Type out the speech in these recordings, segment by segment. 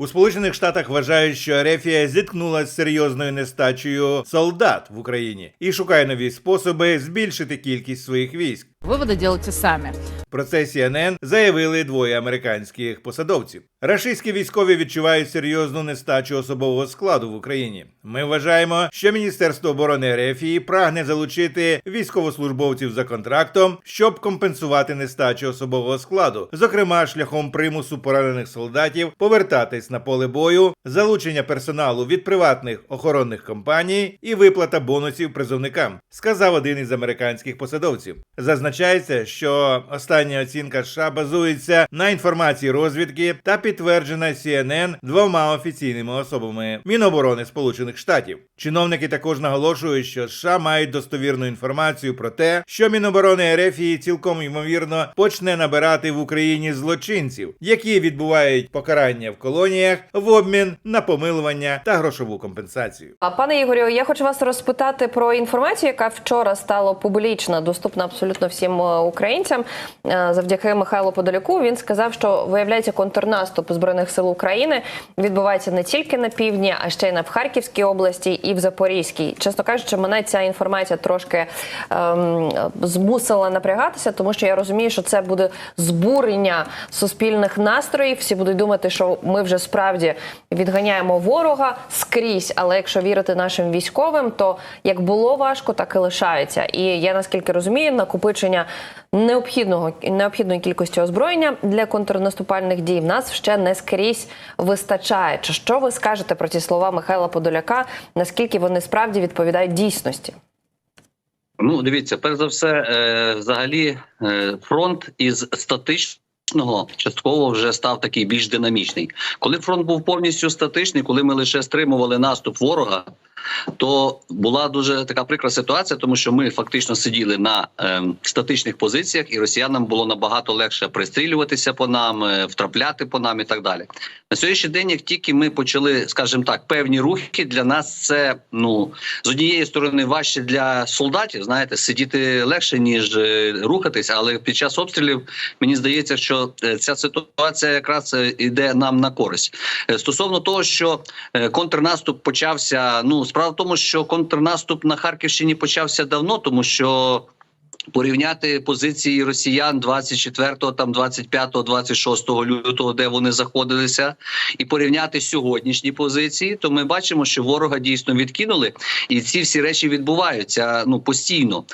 У Сполучених Штатах вважають, що Ерефія зіткнулася з серйозною нестачею солдат в Україні і шукає нові способи збільшити кількість своїх військ. Выводы делайте сами. Про це CNN заявили двоє американських посадовців. Рашистські військові відчувають серйозну нестачу особового складу в Україні. Ми вважаємо, що Міністерство оборони РФ прагне залучити військовослужбовців за контрактом, щоб компенсувати нестачу особового складу, зокрема шляхом примусу поранених солдатів повертатись на поле бою, залучення персоналу від приватних охоронних компаній і виплата бонусів призовникам, сказав один із американських посадовців. Зазначається, що остання оцінка США базується на інформації розвідки та підтверджена CNN двома офіційними особами Міноборони Сполучених Штатів. Чиновники також наголошують, що США мають достовірну інформацію про те, що Міноборони РФ цілком ймовірно почне набирати в Україні злочинців, які відбувають покарання в колоніях в обмін на помилування та грошову компенсацію. А пане Ігорю, я хочу вас розпитати про інформацію, яка вчора стала публічна, доступна абсолютно всім е, українцям. Е, Завдяки Михайлу Подоляку він сказав, що виявляється контрнаступ збройних сил України відбувається не тільки на півдні, а ще й на в Харківській області і в Запорізькій. Чесно кажучи, мене ця інформація трошки ем, змусила напрягатися, тому що я розумію, що це буде збурення суспільних настроїв. Всі будуть думати, що ми вже справді відганяємо ворога скрізь. Але якщо вірити нашим військовим, то як було важко, так і лишається. І я наскільки розумію, накопичення необхідного необхідної кількості озброєння для контрнаступальних дій в нас ще не скрізь вистачає. Чи що ви скажете про ці слова Михайла Подоляка? Наскільки вони справді відповідають дійсності? Ну, дивіться, перш за все, е, взагалі, е, фронт із статичного частково вже став такий більш динамічний. Коли фронт був повністю статичний, коли ми лише стримували наступ ворога, то була дуже така прикра ситуація, тому що ми фактично сиділи на е, статичних позиціях, і росіянам було набагато легше пристрілюватися по нам, е, втрапляти по нам і так далі. На сьогоднішній день, як тільки ми почали, скажімо так, певні рухи для нас це ну з однієї сторони важче для солдатів. Знаєте, сидіти легше ніж е, рухатись, але під час обстрілів мені здається, що е, ця ситуація якраз йде нам на користь. Стосовно того, що контрнаступ почався. Ну справа в тому, що контрнаступ на Харківщині почався давно, тому що. Порівняти позиції росіян 24, там 25, 26 лютого, де вони заходилися, і порівняти сьогоднішні позиції, то ми бачимо, що ворога дійсно відкинули, і ці всі речі відбуваються ну постійно.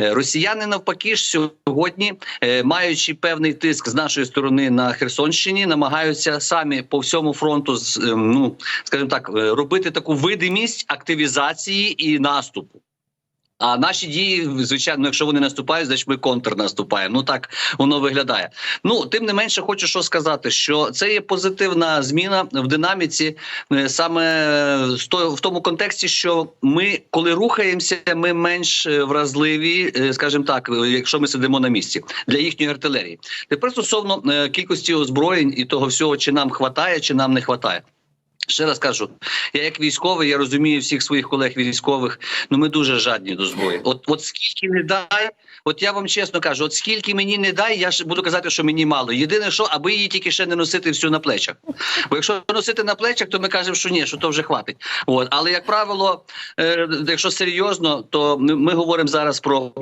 Е, Росіяни навпаки ж сьогодні, е, маючи певний тиск з нашої сторони на Херсонщині, намагаються самі по всьому фронту з е, ну скажімо так, е, робити таку видимість активізації і наступу. А наші дії, звичайно, якщо вони наступають, значить ми контрнаступаємо. Ну так воно виглядає. Ну тим не менше, хочу що сказати, що це є позитивна зміна в динаміці, е, саме в тому контексті, що ми, коли рухаємося, ми менш е, вразливі, е, скажімо так, якщо ми сидимо на місці для їхньої артилерії. Тепер стосовно кількості озброєнь і того всього, чи нам хватає, чи нам не хватає. Ще раз кажу, я як військовий, я розумію всіх своїх колег військових. Ну ми дуже жадні до зброї. От, от скільки не дай, от я вам чесно кажу, от скільки мені не дай, я ж буду казати, що мені мало. Єдине, що аби її тільки ще не носити всю на плечах. Бо якщо носити на плечах, то ми кажемо, що ні, що то вже хватить. От, але як правило, е, якщо серйозно, то ми, ми говоримо зараз про.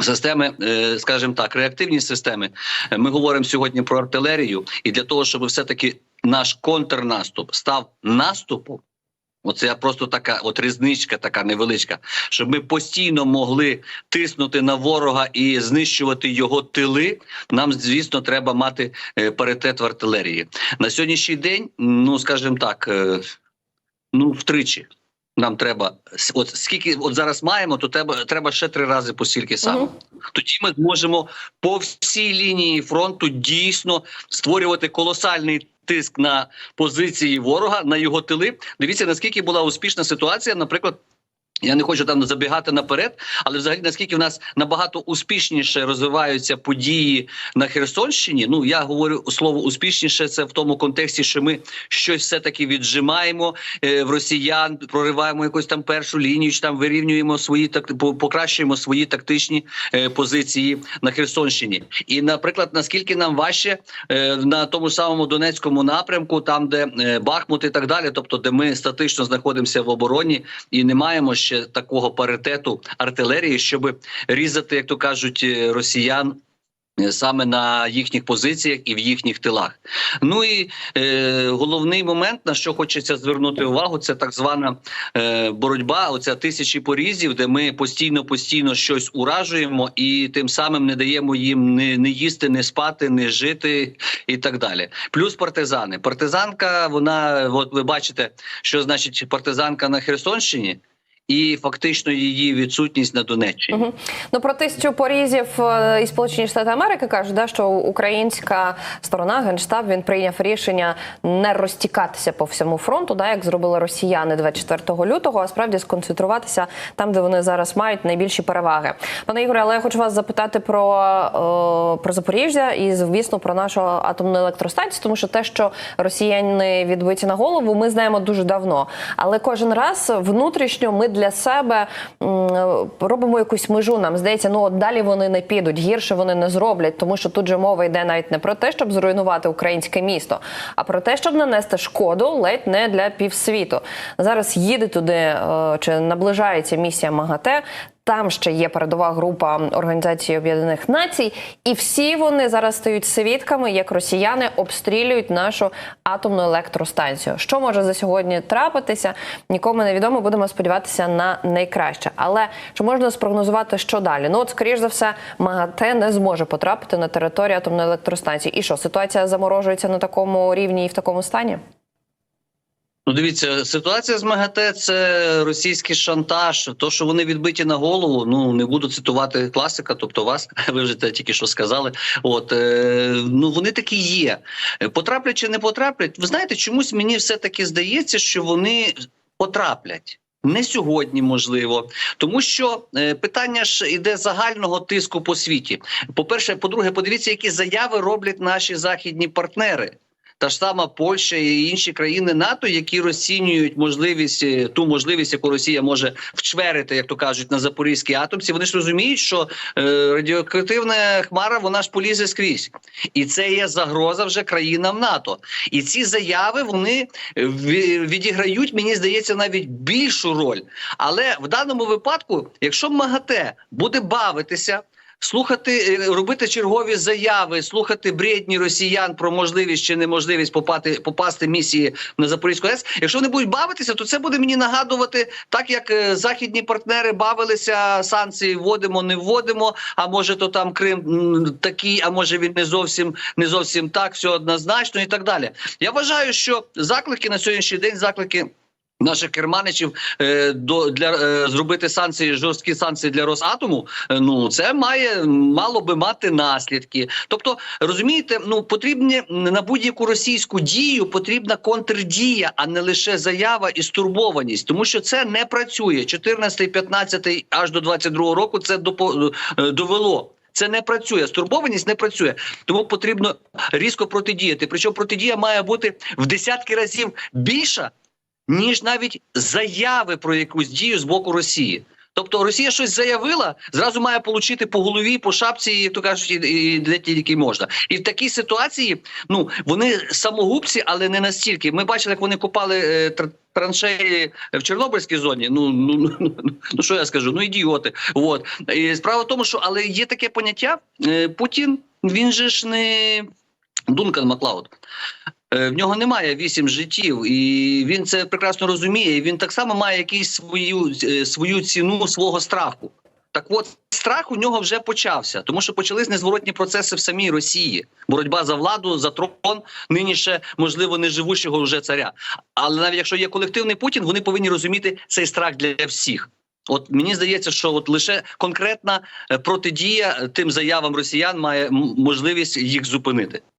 Системи, е, скажімо так, реактивні системи. Ми говоримо сьогодні про артилерію, і для того, щоб все таки наш контрнаступ став наступом. Оце просто така от різничка, така невеличка, щоб ми постійно могли тиснути на ворога і знищувати його тили. Нам звісно треба мати е, паритет в артилерії на сьогоднішній день. Ну скажімо так, е, ну втричі. Нам треба от скільки от зараз маємо, то треба треба ще три рази по стільки само. Мгм. Тоді ми зможемо по всій лінії фронту дійсно створювати колосальний тиск на позиції ворога, на його тили. Дивіться, наскільки була успішна ситуація, наприклад. Я не хочу там забігати наперед, але взагалі наскільки в нас набагато успішніше розвиваються події на Херсонщині. Ну я говорю слово успішніше, це в тому контексті, що ми щось все таки віджимаємо е, в росіян, прориваємо якусь там першу лінію, чи там вирівнюємо свої так покращуємо свої тактичні е, позиції на Херсонщині. І, наприклад, наскільки нам важче е, на тому самому Донецькому напрямку, там де е, Бахмут і так далі, тобто де ми статично знаходимося в обороні і не маємо ще такого паритету артилерії, щоб різати, як то кажуть, е, росіян. е, Саме на їхніх позиціях і в їхніх тилах. Ну і е, головний момент, на що хочеться звернути увагу, це так звана е, боротьба. Оця тисячі порізів, де ми постійно постійно щось уражуємо, і тим самим не даємо їм не, не їсти, не спати, не жити і так далі. Плюс партизани. Партизанка, вона, от ви бачите, що значить партизанка на Херсонщині, і фактично її відсутність на Донеччині. Мгм. Ну про тисячу порізів е, і Сполучені Штати Америки кажуть, да, що українська сторона генштаб він прийняв рішення не розтікатися по всьому фронту, да, як зробили росіяни 24 лютого, а справді сконцентруватися там, де вони зараз мають найбільші переваги. Пане Ігоре, але я хочу вас запитати про, е, про Запоріжжя і звісно про нашу атомну електростанцію, тому що те, що росіяни відбиті на голову, ми знаємо дуже давно. Але кожен раз внутрішньо ми для себе робимо якусь межу. Нам здається, ну от далі вони не підуть, гірше вони не зроблять, тому що тут же мова йде навіть не про те, щоб зруйнувати українське місто, а про те, щоб нанести шкоду ледь не для півсвіту. Зараз їде туди е, чи наближається місія МАГАТЕ. Там ще є передова група Організації Об'єднаних Націй, і всі вони зараз стають свідками, як росіяни обстрілюють нашу атомну електростанцію. Що може за сьогодні трапитися? Нікому не відомо. Будемо сподіватися на найкраще. Але чи можна спрогнозувати, що далі? Ну от скоріш за все, МАГАТЕ не зможе потрапити на територію атомної електростанції. І що ситуація заморожується на такому рівні і в такому стані? Ну, дивіться, ситуація з МАГАТЕ – це російський шантаж. То, що вони відбиті на голову, ну не буду цитувати класика, тобто вас, ви вже це тільки що сказали. От е, ну вони такі є. Потраплять чи не потраплять? Ви знаєте, чомусь мені все таки здається, що вони потраплять. Не сьогодні, можливо, тому що е, питання ж іде загального тиску по світі. По перше, по-друге, подивіться, які заяви роблять наші західні партнери. Та ж сама Польща і інші країни НАТО, які розцінюють можливість е, ту можливість, яку Росія може вчверити, як то кажуть, на запорізькій атомці. Вони ж розуміють, що е, радіоактивна хмара вона ж полізе скрізь, і це є загроза вже країнам НАТО. І ці заяви вони е, відіграють, мені здається, навіть більшу роль. Але в даному випадку, якщо МАГАТЕ буде бавитися. Слухати, е, робити чергові заяви, слухати бредні росіян про можливість чи неможливість попати попасти місії на Запорізьку АЕС. Якщо вони будуть бавитися, то це буде мені нагадувати, так як е, західні партнери бавилися, санкції вводимо, не вводимо. А може, то там Крим такий, а може він не зовсім не зовсім так, все однозначно і так далі. Я вважаю, що заклики на сьогоднішній день заклики. Наших керманичів е, до для е, зробити санкції жорсткі санкції для Росатому. е, ну це має мало би мати наслідки. Тобто, розумієте, ну потрібні на будь-яку російську дію потрібна контрдія, а не лише заява і стурбованість, тому що це не працює. 14, 15 аж до 22 року це довело. Це не працює, стурбованість не працює, тому потрібно різко протидіяти. Причому протидія має бути в десятки разів більша, ніж навіть заяви про якусь дію з боку Росії. Тобто Росія щось заявила, зразу має отримати по голові, по шапці, як то кажуть, і, де тільки можна. І в такій ситуації ну вони самогубці, але не настільки. Ми бачили, як вони купали е, траншеї в Чорнобильській зоні. Ну ну, ну, ну, ну що я скажу? Ну ідіоти. От і справа в тому, що але є таке поняття е, Путін. Він же ж не Дункан Маклауд. Е, В нього немає вісім життів, і він це прекрасно розуміє. Він так само має якусь свою, е, свою ціну свого страху. Так от страх у нього вже почався, тому що почались незворотні процеси в самій Росії. Боротьба за владу, за трон, нині ще можливо неживущого вже царя. Але навіть якщо є колективний Путін, вони повинні розуміти цей страх для всіх. От мені здається, що от лише конкретна е, протидія тим заявам росіян має можливість їх зупинити.